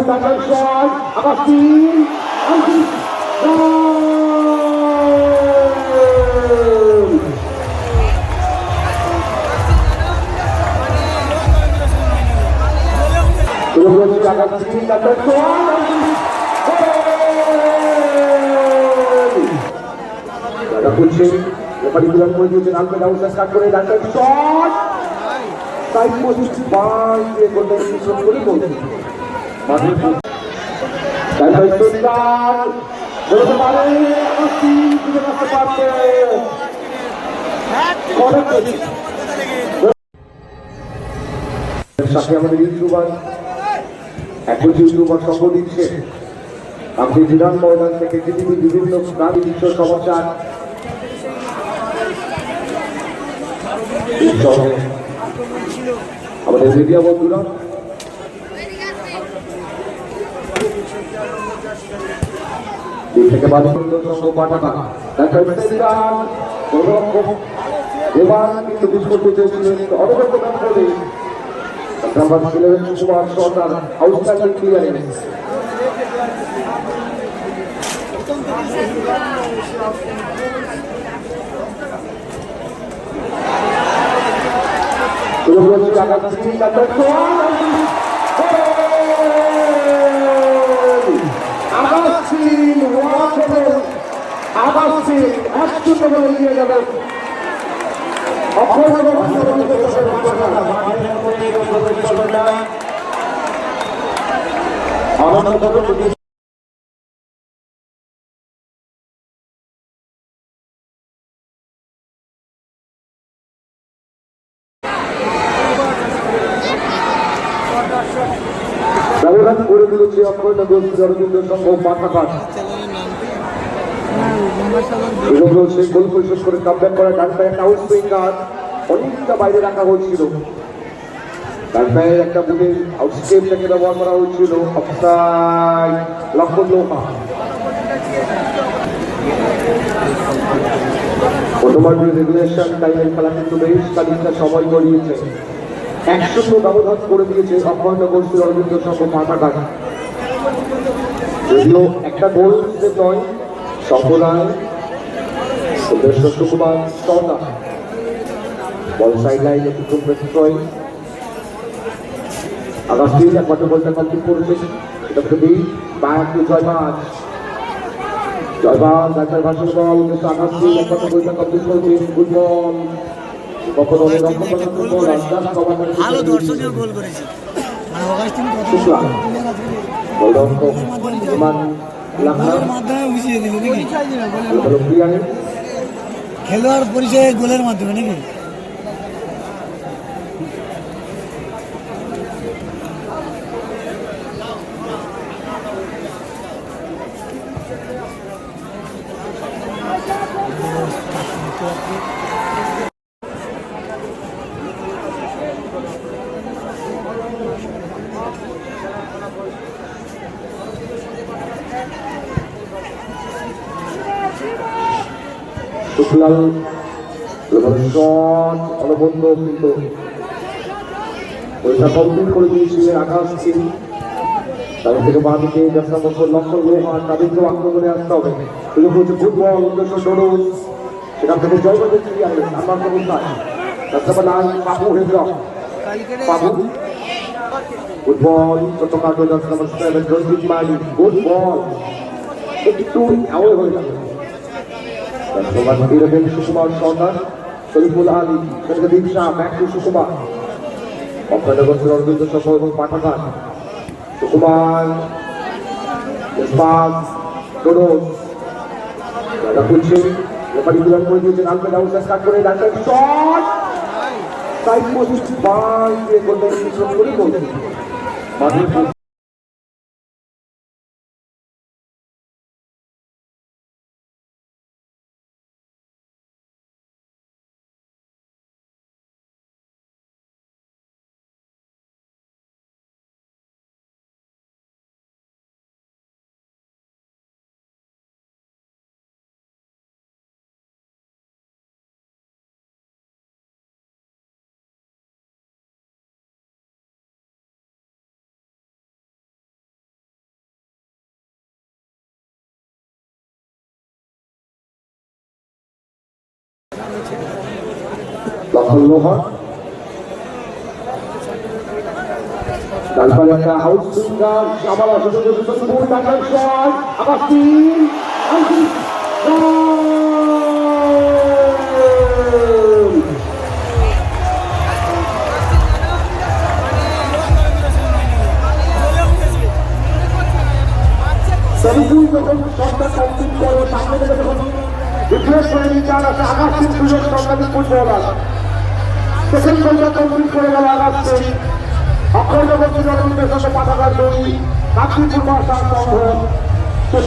আবার তিন lepas dibilang menuju dengan Alfred Hausa start করে ডাক্তার শট সাইড পোস্ট বাই দিয়ে গোলটা করে গোল আমাদের ইউটিউবার এখন ইউটিউবার সঙ্গ দিচ্ছে আপনি বিধান ময়দান থেকে পৃথিবীর বিভিন্ন প্রাণী বিশ্ব সমাচার আমাদের মিডিয়া বন্ধুরা থেকে বাদুন্দ সঙ্গ পাঠাকা ডাক্তার এবার কিন্তু বিস্কুট চেয়েছিলেন অবগত কাজ করে number eleven Kumar Sarkar outstanding clearance শুরু করছি আঘাত স্ত্রী নাম্বার আগাস্টিন আগাস্টিন এক শূন্য করে এগিয়ে অক্ষর আনন্দ করে দিয়েছে অক্ষয়নগর অরবিন্দ সংঘ মাথাঘাট সেই গোল পরিশোধ করে কামব্যাক করা ডানপায় একটা আউট সুইঙ্গার অনেকটা বাইরে রাখা হয়েছিল। ডানপায়ের একটা বুলের আউটস্টেপটাকে ব্যবহার করা হয়েছিল অফসাইড লক্ষণ লোহা প্রথমবার রেগুলেশন টাইমের খেলা কিন্তু বেশ খানিকটা সময় গড়িয়েছে। এক শূন্য ব্যবধান করে দিয়েছে অক্ষয়নগর শ্রী অরবিন্দ সংঘ মাথাঘাট যদিও একটা গোল নয় সফলায় উদ্দেশ্য Sukumar Sarkar ball side line অতিক্রম প্রত্যয় আগাস্টি একমাত্র বলটা কমপ্লিট করেছে সেটা খুবই ব্যাক টু জয়বাজ। জয়বাজ ডাক্তার ভাষণ বল উদ্দেশ্য আগাস্টি একমাত্র বলটা কমপ্লিট করেছে গুড বল কখনো রক্ষণ করার বল আস্তাস কমান্ডার ভালো দর্শনীয় গোল করেছে। অগাস্টিন কত গোলের মাধ্যমে বুঝিয়ে নাকি? খেলোয়াড় পরিচয়ে গোলের মাধ্যমে নাকি? শট অনবদ্য কিন্তু ওইটা কমপ্লিট করে দিয়েছিলেন আকাশ সিং তাদের থেকে বাঁ দিকে যাত্রা বছর লক্ষ্য লোহার তাদেরকেও আক্রমণে আসতে হবে। সুযোগ হচ্ছে ফুটবল, উদ্দেশ্য ডোডোস সেখান থেকে জয়বাদের ফিরিয়ে আনলেন আমার অবস্থায় যাত্রা নাই পাপু হেন্দ্র পাপু ফুটবল ছোট কাটো যাত্রা সেভেন রঞ্জিত মালি গুড বল একটু অ্যাওয়ে হয়ে যাবে। ধন্যবাদ। বীরবেন সুকুমার সরকার শরীফুল আলী দীপসা ব্যাক টু সুকুমার, অক্ষয়নগর অরবিন্দ সফল এবং পাঠাঘাট সুকুমার পাস ডোডোস দাদা খুলছে রেফারি বিলম্ব করে দিয়েছেন, আলফ্রেড হাউস তখন লোহন তারপরে একটা আউট সুইঙ্গার আবার আবার তিন সরিদুল যখন শটটা কমপ্লিট করে, সামনে যখন রিপ্লেস করে নিতে আসে আকাশ সিং সুযোগ সরকারি ফুটবলার। সেকেন্ড গোলটা কমপ্লিট করে গেল আকাশ সিং অক্ষর জগৎ পাঠাগার দুই কাকি কুমার সার সংঘ শেষ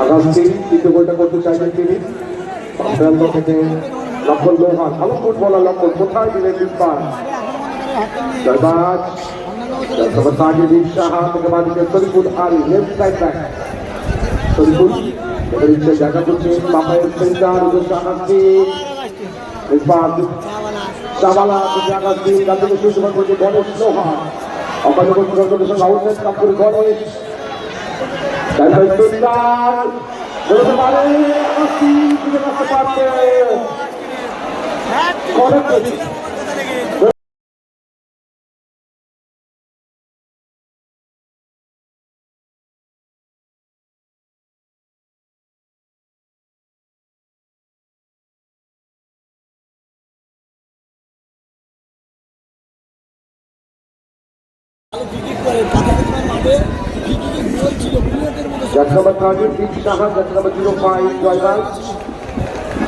আগাম সিং তৃতীয় গোলটা করতে চাইছেন তিনি। প্রান্ত থেকে লক্ষণ লোহা ভালো ফুটবলার লক্ষণ। কোথায় দিলেন বিস্তার জয়বাজ তারপর তাজুদ্দিন সাহা থেকে বাদিকে Shariful Ali left side back Shariful ইচ্ছে জায়গা করছে বাপায়ের সেন্টার উদ্দেশ্য আকাশ সিং বিস্তার চাওয়ালা থেকে আকাশ সিং করছে গণেশ লোহা অকাল করছে রঞ্জনের সঙ্গে আউটসাইড কাপ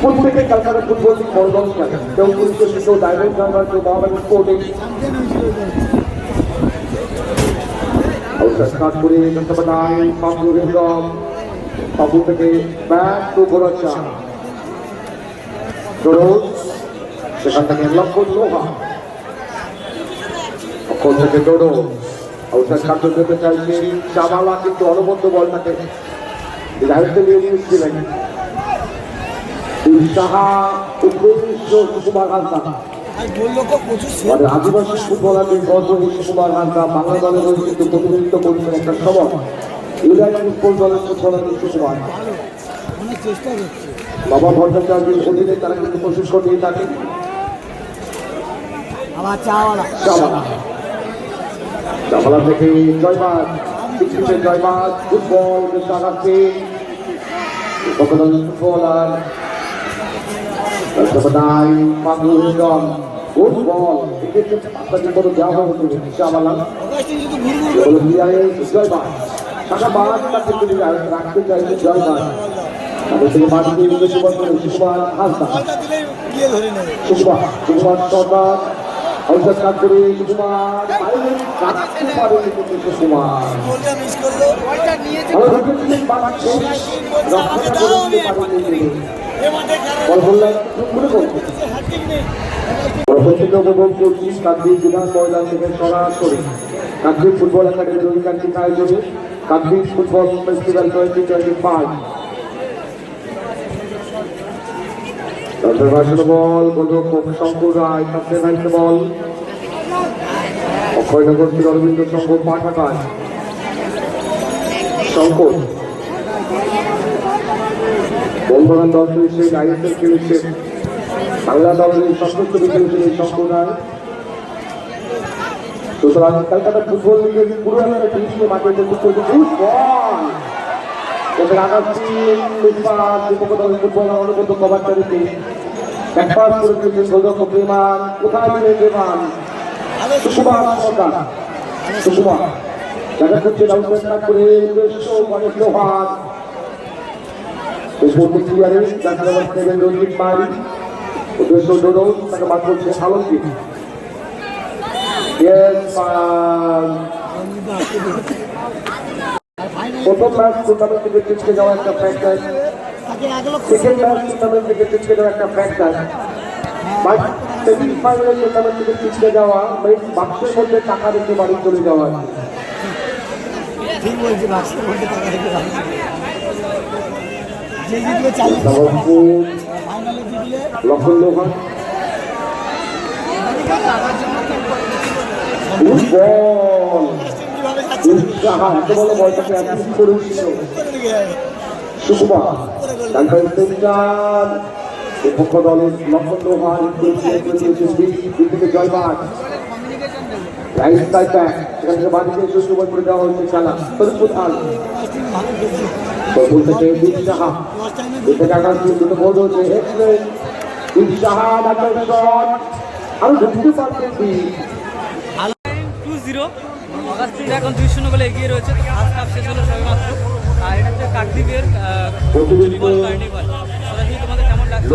প্রত্যেকে কলকাতা ফুটবল লিগ বড়দল খেলে কেউ পুলিশে কেউ ডাইভার জানার কেউ বাবা স্পোর্টে চ্যাম্পিয়ন হয়েছিল আউটসাইড কাট করে নম্বর নাইন পাপুর ইসলাম পাপু থেকে ব্যাট টু গোরাচা ডোরোজ সেখান থেকে লক্ষ্য লোহা অক্ষর থেকে ডোডো আউটসাইড কাট করতে চাইছে চাবালা কিন্তু অনবদ্য বলটাকে দায়িত্ব নিয়ে নিয়েছিলেন। সাহা উদ্দেশ্য সুকুমার আমাদের আদিবাসী ফুটবলারদের গর্ব সুকুমার হালকা বাংলা দলের কিন্তু প্রতিনিধিত্ব করছেন একটা সময়। ইউনাইটেড ফুটবল দলের ফুটবলারদের সুকুমার। বাবা ভট্টাচার্যের অধীনে তারা কিন্তু প্রশিক্ষণ দিয়ে থাকে আবার চাওয়ালা চাওয়ালা চাওয়ালা থেকে জয়বাদ সিক্সটিতে জয়বাদ ফুটবল দেশাগাচ্ছে ফুটবলার। সর্বদাই পাগল জন ফুটবল এক্ষেত্রে আপনাকে কোনো দেওয়া হবে বিআইএ জয়বাদ সারা বাদ তাকে তিনি রাখতে চাইছে জয়বাদ তাদের থেকে বলটা দিলে গিয়ে কাকদ্বীপ বিধান ময়দান থেকে সরাসরি। কাকদ্বীপ ফুটবল একাডেমি রবিকান্তিক আয়োজনে Kakdwip football festival twenty twenty five ভাষণ বল গোলরক্ষক শঙ্কর রায় হাইতে বল। অক্ষয়নগর শ্রী অরবিন্দ সংঘ পাঠাকার শঙ্কর বন্ধবান দল হিসেবে আইএসএল খেলেছেন বাংলা দলের সশস্ত্র বিজয়ী এই সম্প্রদায়। সুতরাং কলকাতা ফুটবল লিগের পুরো একটা টিমকে মাঠে উপস্থিত করেছে ফুটবল ওদের আগাচ্ছি লুটপাট দীপক দলের ফুটবল অনুগত কভারটারিতে ব্যাকপাস করে দিয়েছেন গোলরক্ষক বিমান কোথায় দিলেন বিমান ভালো সুকুমার সরকার সুকুমার দেখা করছে রাউন্ডার করে উদ্দেশ্য গণেশ লোহার উপর ক্লিয়ারে দেখা যাচ্ছে রঞ্জিত মারি উদ্দেশ্য ডোডো তাকে মাঠ করছে আলমগীর Yes, man. প্রথম ম্যাচ টুর্নামেন্ট থেকে ছিটকে যাওয়া একটা ফ্যাক্টর সেকেন্ড ম্যাচ টুর্নামেন্ট থেকে ছিটকে যাওয়া একটা ফ্যাক্টর বাট সেমিফাইনাল টুর্নামেন্ট থেকে ছিটকে যাওয়া মেন বাক্সের মধ্যে টাকা রেখে বাড়ি চলে যাওয়া। ঠিক বলছি বাক্সের মধ্যে টাকা রেখে বাড়ি যে জিতবে চালিয়ে ফাইনালে জিতলে লক্ষণ বল। সুকুমার তারপরে সেন্টার বিপক্ষ দলের লক্ষণ লোহান দিকে জয়বাদ রাইট সাইড ব্যাক সেখান থেকে বাদিকে সুস্থ বল করে দেওয়া হয়েছে খেলা শরীফুল আল শরীফুল থেকে উৎসাহ লাস্ট দুটো টাকা দুটো বল হচ্ছে এক্সেলেন্ট উৎসাহ ডাক্তার শট আরও অগাস্টিন এখন দুই শূন্য বলে এগিয়ে রয়েছে। তো ফার্স্ট হাফ শেষ হলো সবেমাত্র আর এটা হচ্ছে কাকদ্বীপের ফুটবল কার্নিভাল সরাসরি তোমাদের কেমন লাগছে?